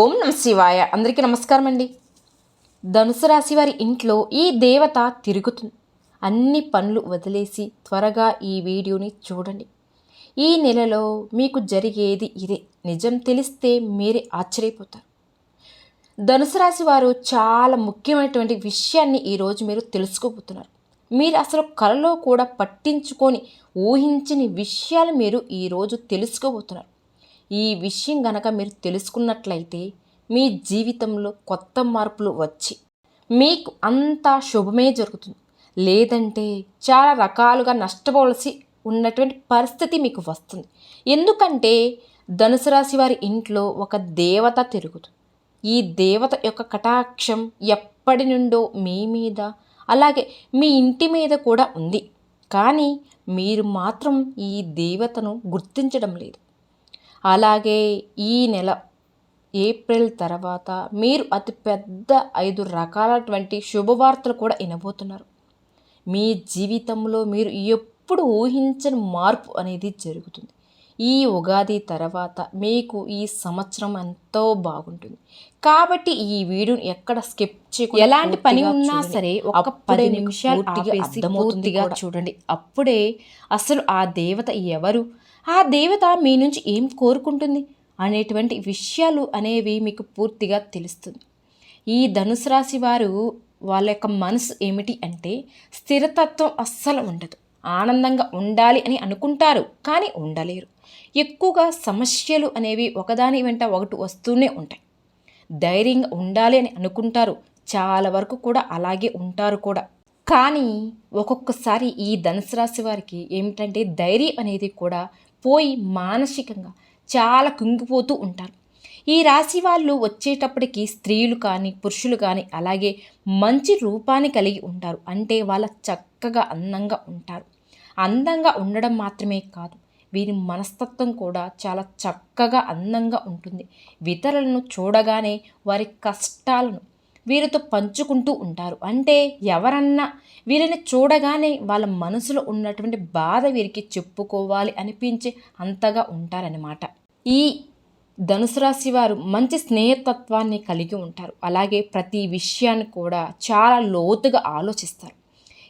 ఓం నమ శివాయ. అందరికీ నమస్కారం అండి ధనుసు రాశి వారి ఇంట్లో ఈ దేవత తిరుగుతుంది అన్ని పనులు వదిలేసి త్వరగా ఈ వీడియోని చూడండి. ఈ నెలలో మీకు జరిగేది ఇదే. నిజం తెలిస్తే మీరే ఆశ్చర్యపోతారు. ధనుసు రాశి వారు చాలా ముఖ్యమైనటువంటి విషయాన్ని ఈరోజు మీరు తెలుసుకోబోతున్నారు. మీరు అసలు కలలో కూడా పట్టించుకొని ఊహించని విషయాలు మీరు ఈరోజు తెలుసుకోబోతున్నారు. ఈ విషయం గనక మీరు తెలుసుకున్నట్లయితే మీ జీవితంలో కొత్త మార్పులు వచ్చి మీకు అంతా శుభమే జరుగుతుంది. లేదంటే చాలా రకాలుగా నష్టపోవలసి ఉన్నటువంటి పరిస్థితి మీకు వస్తుంది. ఎందుకంటే ధనుసు రాశి వారి ఇంట్లో ఒక దేవత తిరుగుతుంది. ఈ దేవత యొక్క కటాక్షం ఎప్పటి నుండో మీ మీద అలాగే మీ ఇంటి మీద కూడా ఉంది. కానీ మీరు మాత్రం ఈ దేవతను గుర్తించడం లేదు. అలాగే ఈ నెల ఏప్రిల్ తర్వాత మీరు అతి పెద్ద ఐదు రకాలటువంటి శుభవార్తలు కూడా వినబోతున్నారు. మీ జీవితంలో మీరు ఎప్పుడు ఊహించని మార్పు అనేది జరుగుతుంది. ఈ ఉగాది తర్వాత మీకు ఈ సంవత్సరం ఎంతో బాగుంటుంది. కాబట్టి ఈ వీడియోని ఎక్కడ స్కిప్ చేయకుండా ఎలాంటి పని ఉన్నా సరే ఒక పది నిమిషాలు పూర్తిగా చూడండి. అప్పుడే అసలు ఆ దేవత ఎవరు? ఆ దేవత మీ నుంచి ఏం కోరుకుంటుంది? అనేటువంటి విషయాలు అనేవి మీకు పూర్తిగా తెలుస్తుంది. ఈ ధనుసు రాశి వారు వాళ్ళ యొక్క మనసు ఏమిటి అంటే స్థిరతత్వం అస్సలు ఉండదు. ఆనందంగా ఉండాలి అని అనుకుంటారు కానీ ఉండలేరు. ఎక్కువగా సమస్యలు అనేవి ఒకదాని వెంట ఒకటి వస్తూనే ఉంటాయి. ధైర్యంగా ఉండాలి అని అనుకుంటారు చాలా వరకు కూడా అలాగే ఉంటారు కూడా. కానీ ఒక్కొక్కసారి ఈ ధనుసు రాశి వారికి ఏమిటంటే ధైర్యం అనేది కూడా పోయి మానసికంగా చాలా కుంగిపోతూ ఉంటారు. ఈ రాశి వాళ్ళు వచ్చేటప్పటికి స్త్రీలు కానీ పురుషులు కానీ అలాగే మంచి రూపాన్ని కలిగి ఉంటారు. అంటే వాళ్ళ చక్కగా అందంగా ఉంటారు. అందంగా ఉండడం మాత్రమే కాదు వీరి మనస్తత్వం కూడా చాలా చక్కగా అందంగా ఉంటుంది. ఇతరులను చూడగానే వారి కష్టాలను వీరితో పంచుకుంటూ ఉంటారు. అంటే ఎవరన్నా వీరిని చూడగానే వాళ్ళ మనసులో ఉన్నటువంటి బాధ వీరికి చెప్పుకోవాలి అనిపించే అంతగా ఉంటారనమాట ఈ ధనుసు రాశి వారు మంచి స్నేహతత్వాన్ని కలిగి ఉంటారు. అలాగే ప్రతి విషయాన్ని కూడా చాలా లోతుగా ఆలోచిస్తారు.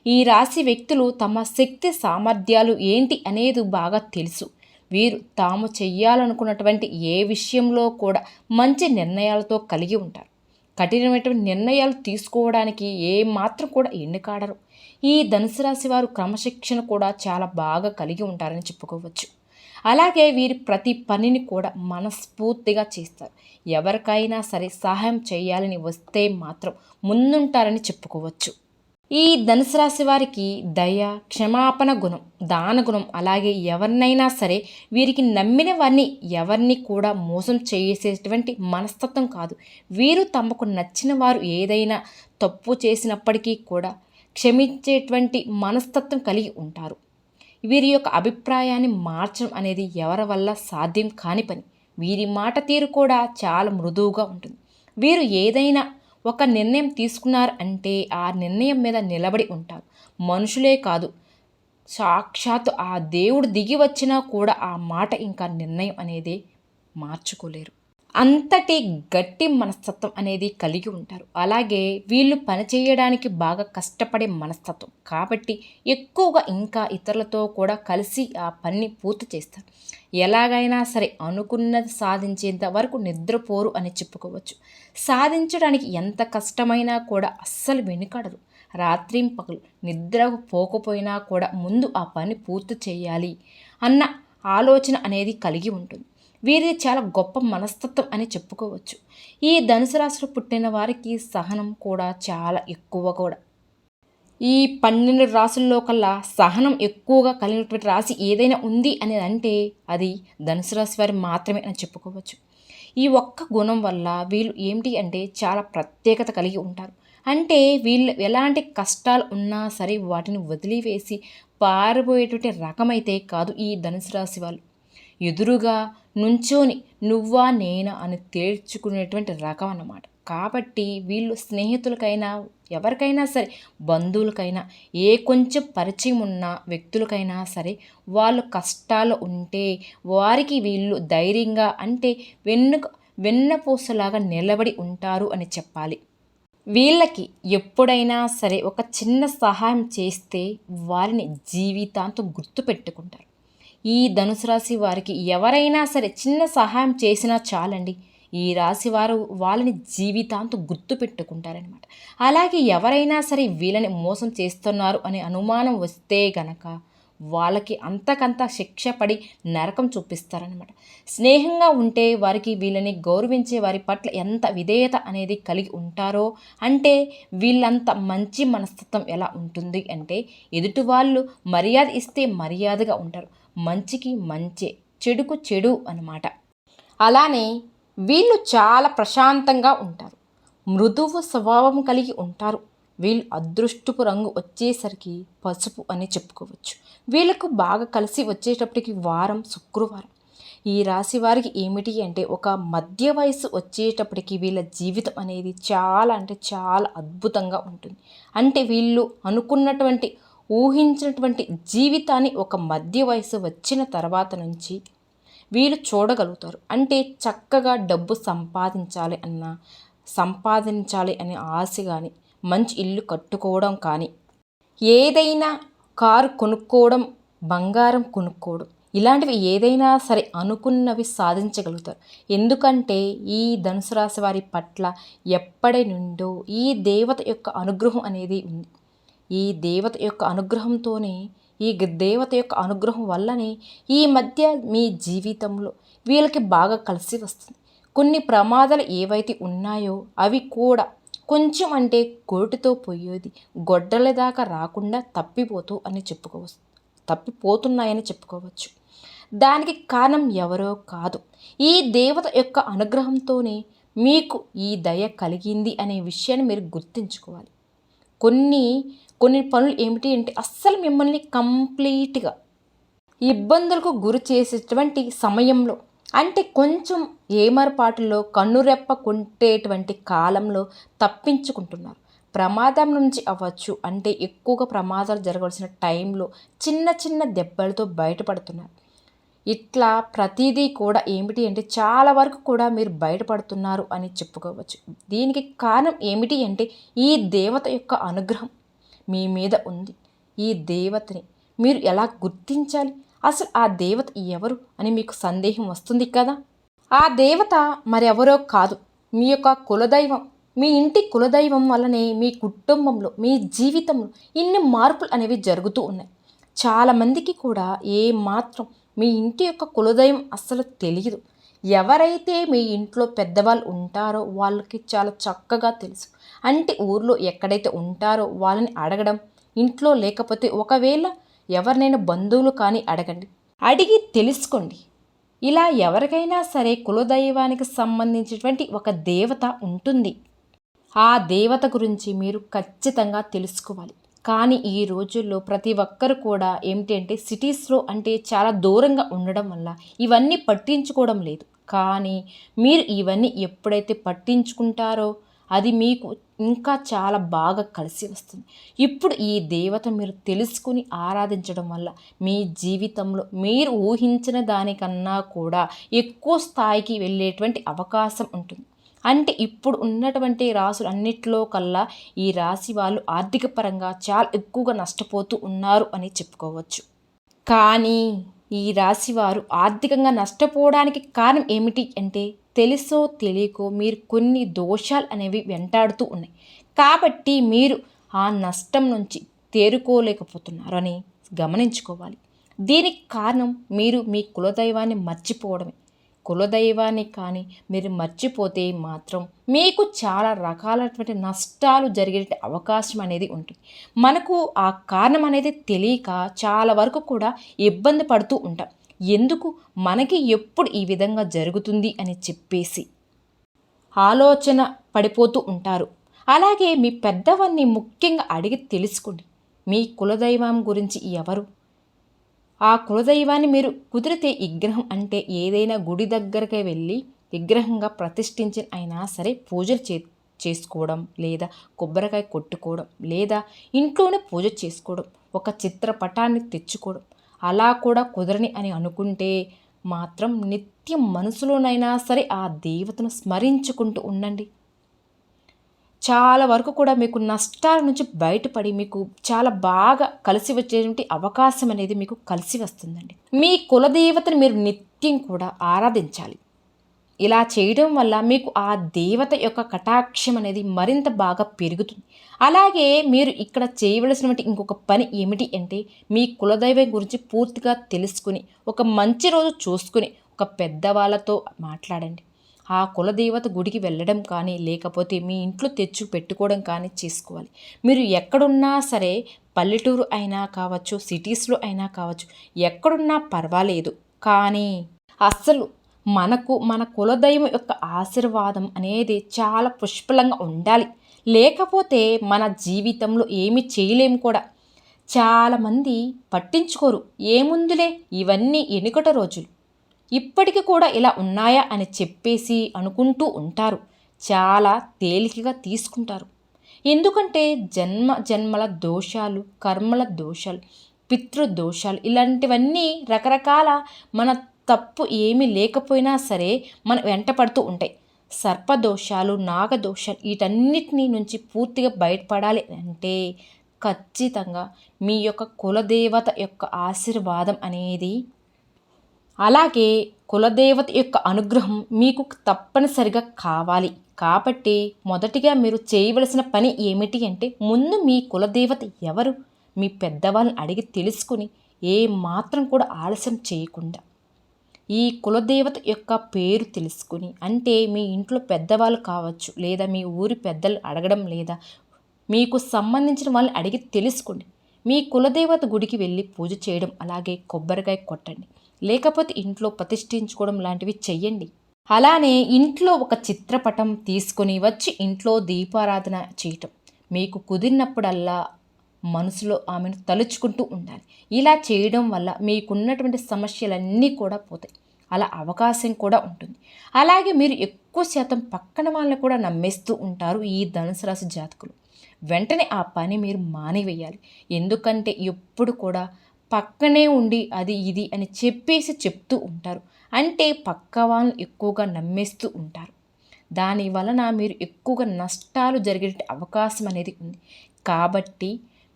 ఈ రాశి వ్యక్తులు తమ శక్తి సామర్థ్యాలు ఏంటి అనేది బాగా తెలుసు. వీరు తాము చెయ్యాలనుకున్నటువంటి ఏ విషయంలో కూడా మంచి నిర్ణయాలతో కలిగి ఉంటారు. కఠినమైనటువంటి నిర్ణయాలు తీసుకోవడానికి ఏ మాత్రం కూడా ఎన్నికాడరు ఈ ధనుసు రాశి వారు క్రమశిక్షణ కూడా చాలా బాగా కలిగి ఉంటారని చెప్పుకోవచ్చు. అలాగే వీరి ప్రతి పనిని కూడా మనస్ఫూర్తిగా చేస్తారు. ఎవరికైనా సరే సహాయం చేయాలని వస్తే మాత్రం ముందుంటారని చెప్పుకోవచ్చు. ఈ ధనుసు రాశి వారికి దయ క్షమాపణ గుణం దాన గుణం అలాగే ఎవరినైనా సరే వీరికి నమ్మిన వారిని ఎవరిని కూడా మోసం చేసేటువంటి మనస్తత్వం కాదు. వీరు తమకు నచ్చిన వారు ఏదైనా తప్పు చేసినప్పటికీ కూడా క్షమించేటువంటి మనస్తత్వం కలిగి ఉంటారు. వీరి యొక్క అభిప్రాయాన్ని మార్చడం అనేది ఎవరి వల్ల సాధ్యం కాని పని. వీరి మాట తీరు కూడా చాలా మృదువుగా ఉంటుంది. వీరు ఏదైనా ఒక నిర్ణయం తీసుకున్నారు అంటే ఆ నిర్ణయం మీద నిలబడి ఉంటారు. మనుషులే కాదు. సాక్షాత్ ఆ దేవుడు దిగి వచ్చినా కూడా ఆ మాట ఇంకా నిర్ణయం అనేది మార్చుకోలేరు. అంతటి గట్టి మనస్తత్వం అనేది కలిగి ఉంటారు. అలాగే వీళ్ళు పనిచేయడానికి బాగా కష్టపడే మనస్తత్వం. కాబట్టి ఎక్కువగా ఇంకా ఇతరులతో కూడా కలిసి ఆ పనిని పూర్తి చేస్తారు. ఎలాగైనా సరే అనుకున్నది సాధించేంత వరకు నిద్రపోరు అని చెప్పుకోవచ్చు. సాధించడానికి ఎంత కష్టమైనా కూడా అస్సలు వెనుకడరు. రాత్రి పగలు నిద్ర పోకపోయినా కూడా ముందు ఆ పని పూర్తి చేయాలి అన్న ఆలోచన అనేది కలిగి ఉంటుంది. వీరిది చాలా గొప్ప మనస్తత్వం అని చెప్పుకోవచ్చు. ఈ ధనుసు రాశిలో పుట్టిన వారికి సహనం కూడా చాలా ఎక్కువ కూడా. ఈ పన్నెండు రాసుల్లో కల్లా సహనం ఎక్కువగా కలిగినటువంటి రాశి ఏదైనా ఉంది అనేది అంటే అది ధనుసు రాశి వారి మాత్రమే అని చెప్పుకోవచ్చు. ఈ ఒక్క గుణం వల్ల వీళ్ళు ఏమిటి అంటే చాలా ప్రత్యేకత కలిగి ఉంటారు. అంటే వీళ్ళు ఎలాంటి కష్టాలు ఉన్నా సరే వాటిని వదిలివేసి పారిపోయేటువంటి రకమైతే కాదు ఈ ధనుసు రాశి వాళ్ళు. ఎదురుగా నుంచోని నువ్వా నేనా అని తేల్చుకునేటువంటి రకం అన్నమాట. కాబట్టి వీళ్ళు స్నేహితులకైనా ఎవరికైనా సరే బంధువులకైనా ఏ కొంచెం పరిచయం ఉన్న వ్యక్తులకైనా సరే వాళ్ళు కష్టాలు ఉంటే వారికి వీళ్ళు ధైర్యంగా అంటే వెన్నుక వెన్నపూసలాగా నిలబడి ఉంటారు అని చెప్పాలి. వీళ్ళకి ఎప్పుడైనా సరే ఒక చిన్న సహాయం చేస్తే వారిని జీవితాంతం గుర్తుపెట్టుకుంటారు. ఈ ధనుసు రాశి వారికి ఎవరైనా సరే చిన్న సహాయం చేసినా చాలండి. ఈ రాశి వారు వాళ్ళని జీవితాంతం గుర్తు పెట్టుకుంటారనమాట అలాగే ఎవరైనా సరే వీళ్ళని మోసం చేస్తున్నారు అనే అనుమానం వస్తే గనక వాళ్ళకి అంతకంత శిక్ష పడి నరకం చూపిస్తారనమాట స్నేహంగా ఉంటే వారికి వీళ్ళని గౌరవించే వారి పట్ల ఎంత విధేయత అనేది కలిగి ఉంటారో అంటే వీళ్ళంత మంచి మనస్తత్వం ఎలా ఉంటుంది అంటే ఎదుటి వాళ్ళు మర్యాద ఇస్తే మర్యాదగా ఉంటారు. మంచికి మంచే చెడుకు చెడు అనమాట అలానే వీళ్ళు చాలా ప్రశాంతంగా ఉంటారు. మృదువు స్వభావం కలిగి ఉంటారు. వీళ్ళు అదృష్టపు రంగు వచ్చేసరికి పసుపు అని చెప్పుకోవచ్చు. వీళ్ళకు బాగా కలిసి వచ్చేటప్పటికి వారం శుక్రవారం. ఈ రాశి వారికి ఏమిటి అంటే ఒక మధ్య వయసు వచ్చేటప్పటికి వీళ్ళ జీవితం అనేది చాలా అంటే చాలా అద్భుతంగా ఉంటుంది. అంటే వీళ్ళు అనుకున్నటువంటి ఊహించినటువంటి జీవితాన్ని ఒక మధ్య వయసు వచ్చిన తర్వాత నుంచి వీళ్ళు చూడగలుగుతారు. అంటే చక్కగా డబ్బు సంపాదించాలి అన్న సంపాదించాలి అనే ఆశ కానీ మంచి ఇల్లు కట్టుకోవడం కానీ ఏదైనా కారు కొనుక్కోవడం బంగారం కొనుక్కోవడం ఇలాంటివి ఏదైనా సరే అనుకున్నవి సాధించగలుగుతారు. ఎందుకంటే ఈ ధనుసు రాశి వారి పట్ల ఎప్పటి నుండో ఈ దేవత యొక్క అనుగ్రహం అనేది ఉంది. ఈ దేవత యొక్క అనుగ్రహంతోనే ఈ దేవత యొక్క అనుగ్రహం వల్లనే ఈ మధ్య మీ జీవితంలో వీళ్ళకి బాగా కలిసి వస్తుంది. కొన్ని ప్రమాదాలు ఏవైతే ఉన్నాయో అవి కూడా కొంచెం అంటే గోటుతో పోయేది. గొడ్డల దాకా రాకుండా తప్పిపోతూ అని చెప్పుకోవచ్చు. తప్పిపోతున్నాయని చెప్పుకోవచ్చు. దానికి కారణం ఎవరో కాదు. ఈ దేవత యొక్క అనుగ్రహంతోనే మీకు ఈ దయ కలిగింది అనే విషయాన్ని మీరు గుర్తుంచుకోవాలి. కొన్ని కొన్ని పనులు ఏమిటి అంటే అస్సలు మిమ్మల్ని కంప్లీట్గా ఇబ్బందులకు గురి చేసేటువంటి సమయంలో అంటే కొంచెం ఏమరపాటులో కన్నురెప్ప కొంటేటువంటి కాలంలో తప్పించుకుంటున్నారు. ప్రమాదం నుంచి అవ్వచ్చు అంటే ఎక్కువగా ప్రమాదాలు జరగవలసిన టైంలో చిన్న చిన్న దెబ్బలతో బయటపడుతున్నారు. ఇట్లా ప్రతిదీ కూడా ఏమిటి అంటే చాలా వరకు కూడా మీరు బయటపడుతున్నారు అని చెప్పుకోవచ్చు. దీనికి కారణం ఏమిటి అంటే ఈ దేవత యొక్క అనుగ్రహం మీ మీద ఉంది. ఈ దేవతని మీరు ఎలా గుర్తించాలి? అసలు ఆ దేవత ఎవరు అని మీకు సందేహం వస్తుంది కదా? ఆ దేవత మరెవరో కాదు. మీ యొక్క కులదైవం మీ ఇంటి కులదైవం వల్లనే మీ కుటుంబంలో మీ జీవితంలో ఇన్ని మార్పులు అనేవి జరుగుతూ ఉన్నాయి. చాలామందికి కూడా ఏ మాత్రం మీ ఇంటి యొక్క కులదైవం అస్సలు తెలియదు ఎవరైతే మీ ఇంట్లో పెద్దవాళ్ళు ఉంటారో వాళ్ళకి చాలా చక్కగా తెలుసు. అంటే ఊర్లో ఎక్కడైతే ఉంటారో వాళ్ళని అడగడం ఇంట్లో లేకపోతే ఒకవేళ ఎవరినైనా బంధువులు కానీ అడగండి. అడిగి తెలుసుకోండి. ఇలా ఎవరికైనా సరే కులదైవానికి సంబంధించినటువంటి ఒక దేవత ఉంటుంది. ఆ దేవత గురించి మీరు ఖచ్చితంగా తెలుసుకోవాలి. కానీ ఈ రోజుల్లో ప్రతి ఒక్కరు కూడా ఏమిటంటే సిటీస్లో అంటే చాలా దూరంగా ఉండడం వల్ల ఇవన్నీ పట్టించుకోవడం లేదు. కానీ మీరు ఇవన్నీ ఎప్పుడైతే పట్టించుకుంటారో అది మీకు ఇంకా చాలా బాగా కలిసి వస్తుంది. ఇప్పుడు ఈ దేవత మీరు తెలుసుకుని ఆరాధించడం వల్ల మీ జీవితంలో మీరు ఊహించిన దానికన్నా కూడా ఎక్కువ స్థాయికి వెళ్ళేటువంటి అవకాశం ఉంటుంది. అంటే ఇప్పుడు ఉన్నటువంటి రాసులు అన్నిట్లో కల్లా ఈ రాశి వాళ్ళు ఆర్థిక పరంగా చాలా ఎక్కువగా నష్టపోతూ ఉన్నారు అని చెప్పుకోవచ్చు. కానీ ఈ రాశివారు ఆర్థికంగా నష్టపోవడానికి కారణం ఏమిటి అంటే తెలుసో తెలియకో మీరు కొన్ని దోషాలు అనేవి వెంటాడుతూ ఉన్నాయి. కాబట్టి మీరు ఆ నష్టం నుంచి తేరుకోలేకపోతున్నారు అని గమనించుకోవాలి. దీనికి కారణం మీరు మీ కులదైవాన్ని మర్చిపోవడమే. కులదైవాన్ని కానీ మీరు మర్చిపోతే మాత్రం మీకు చాలా రకాలైనటువంటి నష్టాలు జరిగే అవకాశం అనేది ఉంటుంది. మనకు ఆ కారణం అనేది తెలియక చాలా వరకు కూడా ఇబ్బంది పడుతూ ఉంటాం. ఎందుకు? మనకి ఎప్పుడు ఈ విధంగా జరుగుతుంది అని చెప్పేసి ఆలోచన పడిపోతూ ఉంటారు. అలాగే మీ పెద్దవాన్ని ముఖ్యంగా అడిగి తెలుసుకోండి. మీ కులదైవం గురించి ఎవరు? ఆ కులదైవాన్ని మీరు కుదిరితే విగ్రహం అంటే ఏదైనా గుడి దగ్గరకే వెళ్ళి విగ్రహంగా ప్రతిష్ఠించిన అయినా సరే పూజలు చే చేసుకోవడం లేదా కొబ్బరికాయ కొట్టుకోవడం లేదా ఇంట్లోనే పూజ చేసుకోవడం ఒక చిత్రపటాన్ని తెచ్చుకోవడం అలా కూడా కుదరని అని అనుకుంటే మాత్రం నిత్యం మనసులోనైనా సరే ఆ దేవతను స్మరించుకుంటూ ఉండండి. చాలా వరకు కూడా మీకు నష్టాల నుంచి బయటపడి మీకు చాలా బాగా కలిసి వచ్చేటువంటి అవకాశం అనేది మీకు కలిసి వస్తుందండి. మీ కులదేవతను మీరు నిత్యం కూడా ఆరాధించాలి. ఇలా చేయడం వల్ల మీకు ఆ దేవత యొక్క కటాక్షం అనేది మరింత బాగా పెరుగుతుంది. అలాగే మీరు ఇక్కడ చేయవలసినటువంటి ఇంకొక పని ఏమిటి అంటే మీ కులదైవం గురించి పూర్తిగా తెలుసుకుని ఒక మంచి రోజు చూసుకుని ఒక పెద్దవాళ్ళతో మాట్లాడండి. ఆ కులదేవత గుడికి వెళ్ళడం కానీ లేకపోతే మీ ఇంట్లో తెచ్చు పెట్టుకోవడం కానీ చేసుకోవాలి. మీరు ఎక్కడున్నా సరే పల్లెటూరు అయినా కావచ్చు సిటీస్లో అయినా కావచ్చు ఎక్కడున్నా పర్వాలేదు. కానీ అస్సలు మనకు మన కులదైవం యొక్క ఆశీర్వాదం అనేది చాలా పుష్పలంగా ఉండాలి. లేకపోతే మన జీవితంలో ఏమి చేయలేము కూడా. చాలామంది పట్టించుకోరు. ఏముందులే? ఇవన్నీ ఎనుకట రోజులు. ఇప్పటికి కూడా ఇలా ఉన్నాయా అని చెప్పేసి అనుకుంటూ ఉంటారు. చాలా తేలికగా తీసుకుంటారు. ఎందుకంటే జన్మ జన్మల దోషాలు కర్మల దోషాలు పితృదోషాలు ఇలాంటివన్నీ రకరకాల మన తప్పు ఏమీ లేకపోయినా సరే మన వెంట పడుతూ ఉంటాయి. సర్పదోషాలు నాగదోషాలు వీటన్నిటినీ నుంచి పూర్తిగా బయటపడాలి అంటే ఖచ్చితంగా మీ యొక్క కులదేవత యొక్క ఆశీర్వాదం అనేది అలాగే కులదేవత యొక్క అనుగ్రహం మీకు తప్పనిసరిగా కావాలి. కాబట్టి మొదటిగా మీరు చేయవలసిన పని ఏమిటి అంటే ముందు మీ కులదేవత ఎవరు? మీ పెద్దవాళ్ళని అడిగి తెలుసుకుని ఏ మాత్రం కూడా ఆలస్యం చేయకుండా ఈ కులదేవత యొక్క పేరు తెలుసుకుని అంటే మీ ఇంట్లో పెద్దవాళ్ళు కావచ్చు లేదా మీ ఊరి పెద్దలు అడగడం లేదా మీకు సంబంధించిన వాళ్ళని అడిగి తెలుసుకోండి మీ కులదేవత గుడికి వెళ్ళి పూజ చేయడం అలాగే కొబ్బరికాయ కొట్టండి. లేకపోతే ఇంట్లో ప్రతిష్ఠించుకోవడం లాంటివి చెయ్యండి. అలానే ఇంట్లో ఒక చిత్రపటం తీసుకొని వచ్చి ఇంట్లో దీపారాధన చేయటం. మీకు కుదిరినప్పుడల్లా మనసులో ఆమెను తలుచుకుంటూ ఉండాలి. ఇలా చేయడం వల్ల మీకున్నటువంటి సమస్యలన్నీ కూడా పోతాయి. అలా అవకాశం కూడా ఉంటుంది. అలాగే మీరు ఎక్కువ శాతం పక్కన వాళ్ళని కూడా నమ్మేస్తూ ఉంటారు ఈ ధనుసు రాశి జాతకులు. వెంటనే ఆ పని మీరు మానివేయాలి. ఎందుకంటే ఎప్పుడు కూడా పక్కనే ఉండి అది ఇది అని చెప్పేసి చెప్తూ ఉంటారు. అంటే పక్క వాళ్ళని ఎక్కువగా నమ్మేస్తూ ఉంటారు. దాని వలన మీరు ఎక్కువగా నష్టాలు జరిగే అవకాశం అనేది ఉంది. కాబట్టి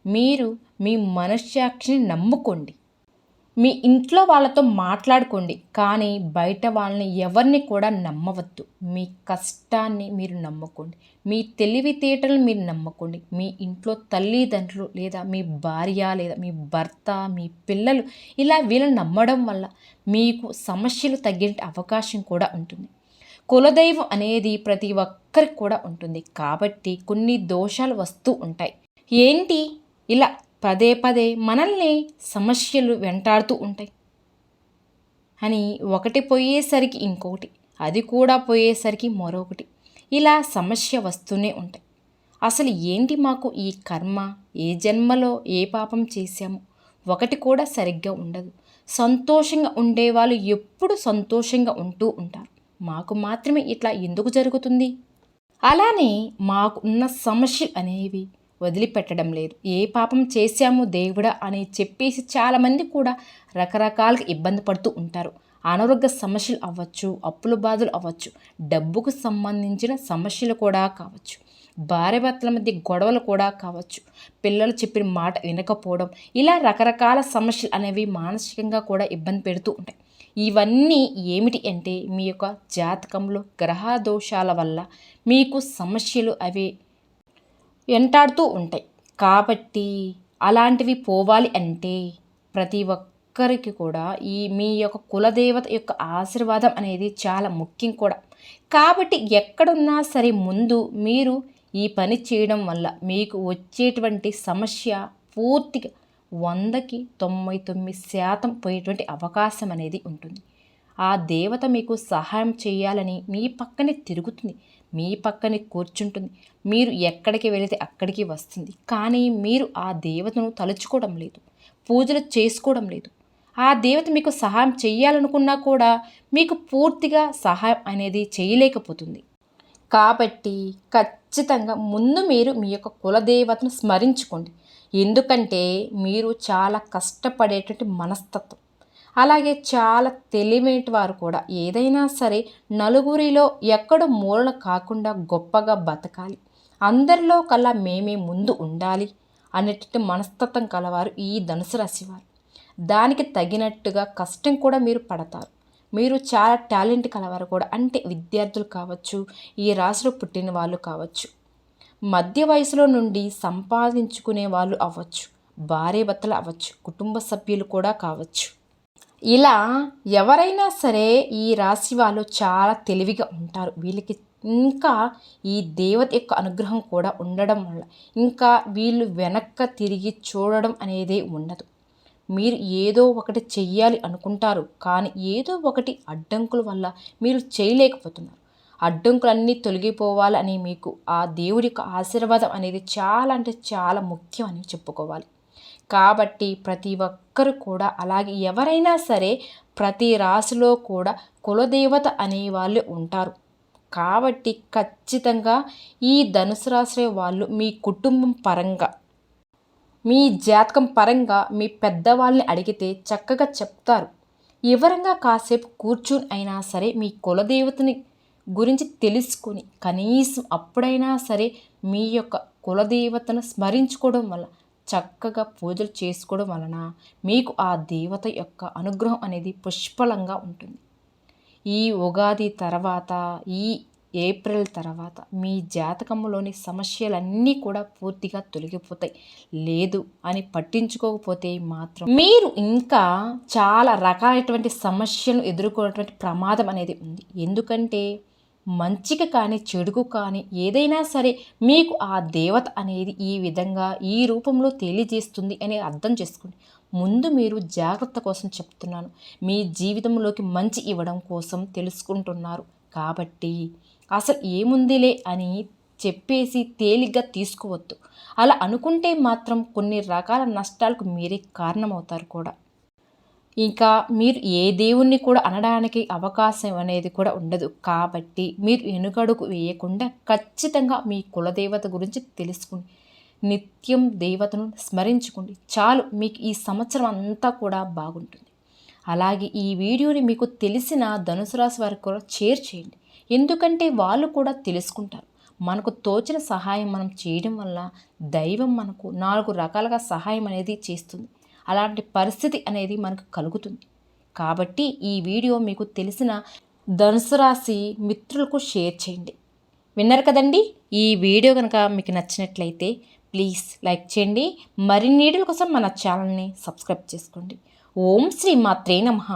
మీరు మీ మనశ్శాక్షిని నమ్ముకోండి. మీ ఇంట్లో వాళ్ళతో మాట్లాడుకోండి కానీ బయట వాళ్ళని ఎవరిని కూడా నమ్మవద్దు. మీ కష్టాన్ని మీరు నమ్ముకోండి. మీ తెలివితేటలు మీరు నమ్ముకోండి. మీ ఇంట్లో తల్లిదండ్రులు లేదా మీ భార్య లేదా మీ భర్త మీ పిల్లలు ఇలా వీళ్ళని నమ్మడం వల్ల మీకు సమస్యలు తగ్గే అవకాశం కూడా ఉంటుంది. కులదైవం అనేది ప్రతి ఒక్కరికి కూడా ఉంటుంది. కాబట్టి కొన్ని దోషాలు వస్తూ ఉంటాయి. ఏంటి? ఇలా పదే పదే మనల్ని సమస్యలు వెంటాడుతూ ఉంటాయి. అని ఒకటి పోయేసరికి ఇంకొకటి అది కూడా పోయేసరికి మరొకటి. ఇలా సమస్య వస్తూనే ఉంటాయి. అసలు ఏంటి మాకు ఈ కర్మ ఏ జన్మలో ఏ పాపం చేశాము? ఒకటి కూడా సరిగ్గా ఉండదు. సంతోషంగా ఉండేవాళ్ళు ఎప్పుడు సంతోషంగా ఉంటూ ఉంటారు. మాకు మాత్రమే ఇట్లా ఎందుకు జరుగుతుంది? అలానే మాకు ఉన్న సమస్యలు అనేవి వదిలిపెట్టడం లేదు. ఏ పాపం చేశాము దేవుడా అని చెప్పేసి చాలామంది కూడా రకరకాలుగా ఇబ్బంది పడుతూ ఉంటారు. అనారోగ్య సమస్యలు అవ్వచ్చు అప్పుల బాధలు అవ్వచ్చు డబ్బుకు సంబంధించిన సమస్యలు కూడా కావచ్చు భార్య భర్తల మధ్య గొడవలు కూడా కావచ్చు పిల్లలు చెప్పిన మాట వినకపోవడం ఇలా రకరకాల సమస్యలు అనేవి మానసికంగా కూడా ఇబ్బంది పెడుతూ ఉంటాయి. ఇవన్నీ ఏమిటి అంటే మీ యొక్క జాతకంలో గ్రహ దోషాల వల్ల మీకు సమస్యలు అవి వెంటాడుతూ ఉంటాయి. కాబట్టి అలాంటివి పోవాలి అంటే ప్రతి ఒక్కరికి కూడా ఈ మీ యొక్క కులదేవత యొక్క ఆశీర్వాదం అనేది చాలా ముఖ్యం కూడా. కాబట్టి ఎక్కడున్నా సరే ముందు మీరు ఈ పని చేయడం వల్ల మీకు వచ్చేటువంటి సమస్య పూర్తిగా వందకి తొంభై తొమ్మిది శాతం పోయేటువంటి అవకాశం అనేది ఉంటుంది. ఆ దేవత మీకు సహాయం చేయాలని మీ పక్కనే తిరుగుతుంది. మీ పక్కనే కూర్చుంటుంది. మీరు ఎక్కడికి వెళితే అక్కడికి వస్తుంది. కానీ మీరు ఆ దేవతను తలుచుకోవడం లేదు. పూజలు చేసుకోవడం లేదు. ఆ దేవత మీకు సహాయం చేయాలనుకున్నా కూడా మీకు పూర్తిగా సహాయం అనేది చేయలేకపోతుంది. కాబట్టి ఖచ్చితంగా ముందు మీరు మీ యొక్క కులదేవతను స్మరించుకోండి. ఎందుకంటే మీరు చాలా కష్టపడేటువంటి మనస్తత్వం. అలాగే చాలా తెలివైన వారు కూడా. ఏదైనా సరే నలుగురిలో ఎక్కడ మూలన కాకుండా గొప్పగా బతకాలి. అందరిలో కల్లా మేమే ముందు ఉండాలి అనేటువంటి మనస్తత్వం కలవారు ఈ ధనుసు రాశివారు దానికి తగినట్టుగా కష్టం కూడా మీరు పడతారు. మీరు చాలా టాలెంట్ కలవారు కూడా. అంటే విద్యార్థులు కావచ్చు ఈ రాశిలో పుట్టిన వాళ్ళు కావచ్చు మధ్య వయసులో నుండి సంపాదించుకునే వాళ్ళు అవ్వచ్చు భార్య భర్తలు అవ్వచ్చు కుటుంబ సభ్యులు కూడా కావచ్చు. ఇలా ఎవరైనా సరే ఈ రాశి వాళ్ళు చాలా తెలివిగా ఉంటారు. వీళ్ళకి ఇంకా ఈ దేవత యొక్క అనుగ్రహం కూడా ఉండడం వల్ల ఇంకా వీళ్ళు వెనక్క తిరిగి చూడడం అనేది ఉండదు. మీరు ఏదో ఒకటి చెయ్యాలి అనుకుంటారు కానీ ఏదో ఒకటి అడ్డంకుల వల్ల మీరు చేయలేకపోతున్నారు. అడ్డంకులన్నీ తొలగిపోవాలని మీకు ఆ దేవుడి యొక్క ఆశీర్వాదం అనేది చాలా అంటే చాలా ముఖ్యం అని చెప్పుకోవాలి. కాబట్టి ప్రతి ఒక్కరు కూడా అలాగే ఎవరైనా సరే ప్రతి రాశిలో కూడా కులదేవత అనేవాళ్ళు ఉంటారు. కాబట్టి ఖచ్చితంగా ఈ ధనుసు రాశి వాళ్ళు మీ కుటుంబం పరంగా మీ జాతకం పరంగా మీ పెద్దవాళ్ళని అడిగితే చక్కగా చెప్తారు. వివరంగా కాసేపు కూర్చుని అయినా సరే మీ కులదేవతని గురించి తెలుసుకొని కనీసం అప్పుడైనా సరే మీ యొక్క కులదేవతను స్మరించుకోవడం వల్ల చక్కగా పూజలు చేసుకోవడం వలన మీకు ఆ దేవత యొక్క అనుగ్రహం అనేది పుష్పలంగా ఉంటుంది. ఈ ఉగాది తర్వాత ఈ ఏప్రిల్ తర్వాత మీ జాతకంలోని సమస్యలన్నీ కూడా పూర్తిగా తొలగిపోతాయి. లేదు అని పట్టించుకోకపోతే మాత్రం మీరు ఇంకా చాలా రకాలైనటువంటి సమస్యలను ఎదుర్కొనేటువంటి ప్రమాదం అనేది ఉంది. ఎందుకంటే మంచికి కానీ చెడుకు కానీ ఏదైనా సరే మీకు ఆ దేవత అనేది ఈ విధంగా ఈ రూపంలో తెలియజేస్తుంది అని అర్థం చేసుకోండి. ముందు మీరు జాగ్రత్త కోసం చెప్తున్నాను. మీ జీవితంలోకి మంచి ఇవ్వడం కోసం తెలుసుకుంటున్నారు. కాబట్టి అసలు ఏముందిలే అని చెప్పేసి తేలిగ్గా తీసుకోవద్దు. అలా అనుకుంటే మాత్రం కొన్ని రకాల నష్టాలకు మీరే కారణమవుతారు కూడా. ఇంకా మీరు ఏ దేవుణ్ణి కూడా అనడానికి అవకాశం అనేది కూడా ఉండదు. కాబట్టి మీరు వెనుకడుగు వేయకుండా ఖచ్చితంగా మీ కులదేవత గురించి తెలుసుకోండి నిత్యం దేవతను స్మరించుకోండి. చాలు మీకు ఈ సంవత్సరం అంతా కూడా బాగుంటుంది. అలాగే ఈ వీడియోని మీకు తెలిసిన ధనుసు రాశి వారికి కూడా షేర్ చేయండి. ఎందుకంటే వాళ్ళు కూడా తెలుసుకుంటారు. మనకు తోచిన సహాయం మనం చేయడం వల్ల దైవం మనకు నాలుగు రకాలుగా సహాయం అనేది చేస్తుంది. అలాంటి పరిస్థితి అనేది మనకు కలుగుతుంది. కాబట్టి ఈ వీడియో మీకు తెలిసిన ధనుసు రాశి మిత్రులకు షేర్ చేయండి. విన్నారు కదండి? ఈ వీడియో కనుక మీకు నచ్చినట్లయితే ప్లీజ్ లైక్ చేయండి. మరిన్ని వీడియోల కోసం మన ఛానల్ని సబ్స్క్రైబ్ చేసుకోండి. ఓం శ్రీ మాత్రే నమః.